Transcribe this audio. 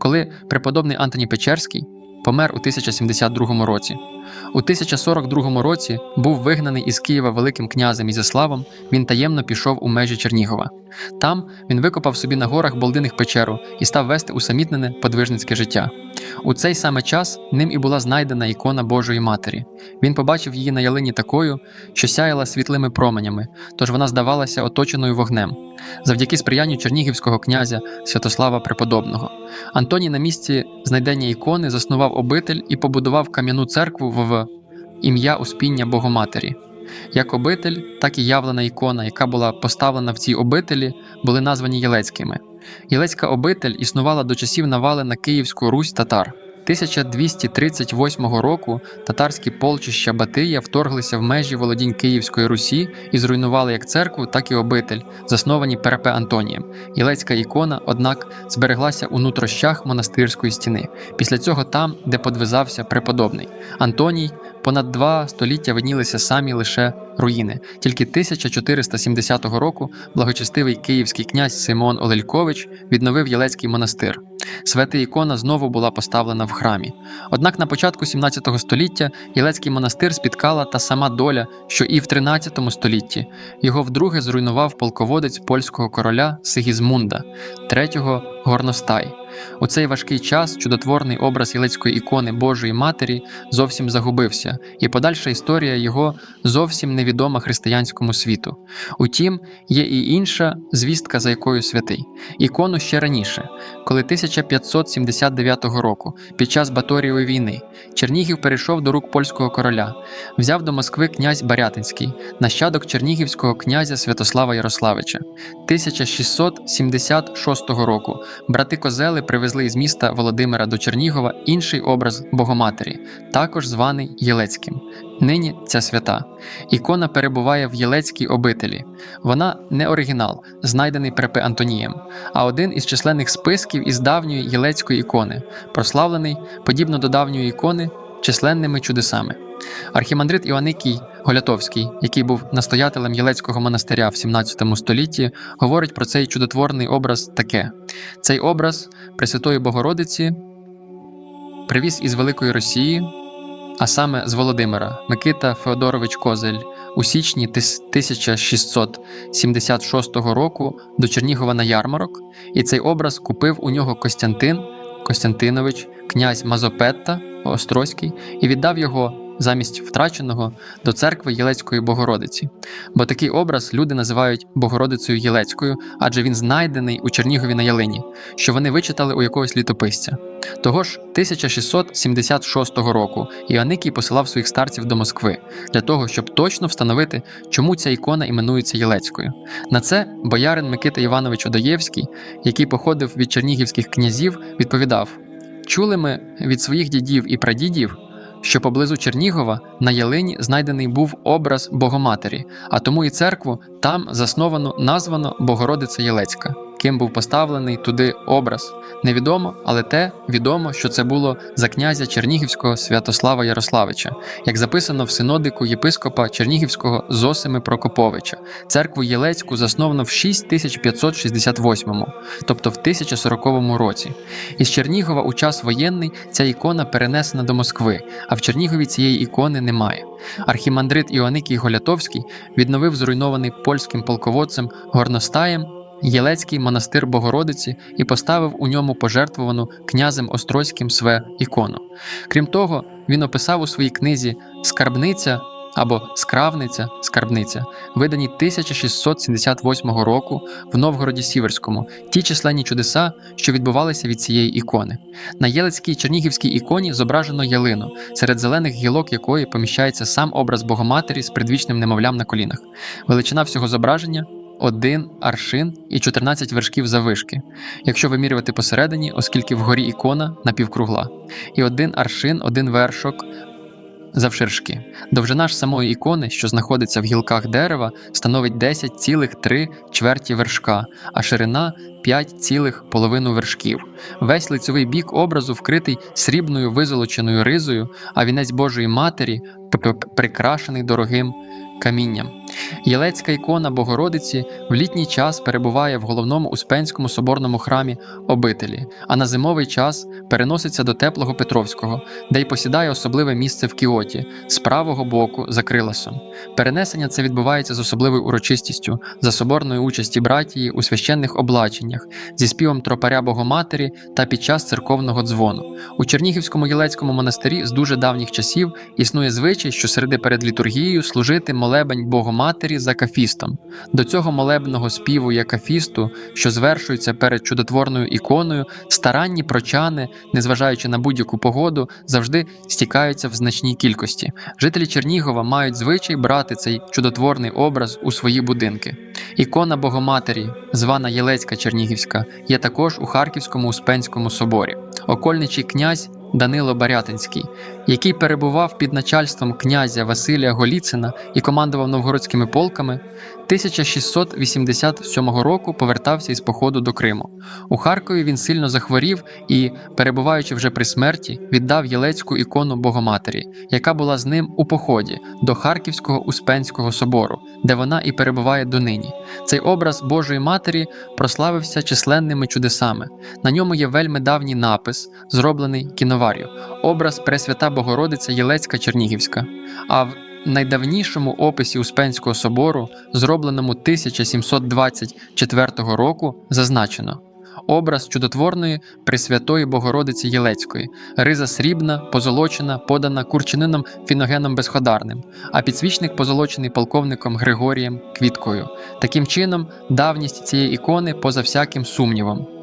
коли преподобний Антоній Печерський помер у 1072 році. У 1042 році був вигнаний із Києва Великим князем Ізяславом, він таємно пішов у межі Чернігова. Там він викопав собі на горах Болдиних печеру і став вести усамітнене подвижницьке життя. У цей саме час ним і була знайдена ікона Божої Матері. Він побачив її на ялині такою, що сяяла світлими променями, тож вона здавалася оточеною вогнем. Завдяки сприянню чернігівського князя Святослава Преподобного. Антоній на місці знайдення ікони заснував обитель і побудував кам'яну церкву в ім'я Успіння Богоматері. Як обитель, так і явлена ікона, яка була поставлена в цій обителі, були названі Єлецькими. Єлецька обитель існувала до часів навали на Київську Русь татар. 1238 року татарські полчища Батия вторглися в межі володінь Київської Русі і зруйнували як церкву, так і обитель, засновані Перепе Антонієм. Єлецька ікона, однак, збереглася у нутрощах монастирської стіни. Після цього там, де подвизався преподобний Антоній, понад два століття виднілися самі лише руїни. Тільки 1470 року благочестивий київський князь Симон Олелькович відновив Єлецький монастир. Свята ікона знову була поставлена в храмі. Однак на початку 17 століття Єлецький монастир спіткала та сама доля, що і в 13 столітті. Його вдруге зруйнував полководець польського короля Сигізмунда, третього Горностай. У цей важкий час чудотворний образ Єлецької ікони Божої Матері зовсім загубився, і подальша історія його зовсім невідома християнському світу. Утім, є і інша звістка, за якою святий. Ікону ще раніше, коли 1579 року, під час Баторієвої війни, Чернігів перейшов до рук польського короля, взяв до Москви князь Барятинський, нащадок чернігівського князя Святослава Ярославича. 1676 року брати Козели привезли із міста Володимира до Чернігова інший образ Богоматері, також званий Єлецьким. Нині ця свята. Ікона перебуває в Єлецькій обителі. Вона не оригінал, знайдений Препе Антонієм, а один із численних списків із давньої єлецької ікони, прославлений, подібно до давньої ікони, численними чудесами. Архімандрит Іоанникій Голятовський, який був настоятелем Єлецького монастиря в 17 столітті, говорить про цей чудотворний образ таке: цей образ Пресвятої Богородиці привіз із Великої Росії, а саме з Володимира Микита Феодорович Козель у січні 1676 року до Чернігова на ярмарок, і цей образ купив у нього Костянтин Костянтинович, князь Мазопетта Острозький, і віддав його замість втраченого до церкви Єлецької Богородиці. Бо такий образ люди називають Богородицею Єлецькою, адже він знайдений у Чернігові на ялині, що вони вичитали у якогось літописця. Того ж 1676 року Іоанникій посилав своїх старців до Москви для того, щоб точно встановити, чому ця ікона іменується Єлецькою. На це боярин Микита Іванович Одоєвський, який походив від чернігівських князів, відповідав: Чули ми від своїх дідів і прадідів, що поблизу Чернігова на ялині знайдений був образ Богоматері, а тому і церкву там засновано названо Богородиця Єлецька. Ким був поставлений туди образ, невідомо, але те відомо, що це було за князя Чернігівського Святослава Ярославича, як записано в синодику єпископа Чернігівського Зосими Прокоповича. Церкву Єлецьку засновано в 6568, тобто в 1040 році. Із Чернігова у час воєнний ця ікона перенесена до Москви, а в Чернігові цієї ікони немає. Архімандрит Іоанникій Голятовський відновив зруйнований польським полководцем Горностаєм Єлецький монастир Богородиці і поставив у ньому пожертвувану князем Острозьким све ікону. Крім того, він описав у своїй книзі Скарбниця або Скравниця Скарбниця, виданій 1678 року в Новгороді Сіверському, ті численні чудеса, що відбувалися від цієї ікони. На Єлецькій чернігівській іконі зображено ялину, серед зелених гілок якої поміщається сам образ Богоматері з предвічним немовлям на колінах. Величина всього зображення один аршин і 14 вершків завишки, якщо вимірювати посередині, оскільки вгорі ікона напівкругла, і один аршин, один вершок завширшки. Довжина ж самої ікони, що знаходиться в гілках дерева, становить 10,3 чверті вершка, а ширина 5,5 вершків. Весь лицевий бік образу вкритий срібною визолоченою ризою, а вінець Божої Матері п- прикрашений дорогим камінням. Єлецька ікона Богородиці в літній час перебуває в головному Успенському соборному храмі обителі, а на зимовий час переноситься до теплого Петровського, де й посідає особливе місце в Кіоті з правого боку за криласом. Перенесення це відбувається з особливою урочистістю за соборної участі братії у священних облаченнях, зі співом тропаря Богоматері та під час церковного дзвону. У Чернігівському Єлецькому монастирі з дуже давніх часів існує звичай, що середи перед літургією служити молебень Богоматері за кафістом. До цього молебного співу якафісту, що звершується перед чудотворною іконою, старанні прочани, незважаючи на будь-яку погоду, завжди стікаються в значній кількості. Жителі Чернігова мають звичай брати цей чудотворний образ у свої будинки. Ікона Богоматері, звана Єлецька Чернігівська, є також у Харківському Успенському соборі. Окольничий князь Данило Барятинський, який перебував під начальством князя Василія Голіцина і командував новгородськими полками, 1687 року повертався із походу до Криму. У Харкові він сильно захворів і, перебуваючи вже при смерті, віддав Єлецьку ікону Богоматері, яка була з ним у поході до Харківського Успенського собору, де вона і перебуває донині. Цей образ Божої Матері прославився численними чудесами. На ньому є вельми давній напис, зроблений кіновар'ю, образ Пресвята Богородиця Єлецька Чернігівська. А в найдавнішому описі Успенського собору, зробленому 1724 року, зазначено. Образ чудотворної Пресвятої Богородиці Єлецької, риза срібна, позолочена, подана курчинином Фіногеном Безходарним, а підсвічник позолочений полковником Григорієм Квіткою. Таким чином, давність цієї ікони поза всяким сумнівом.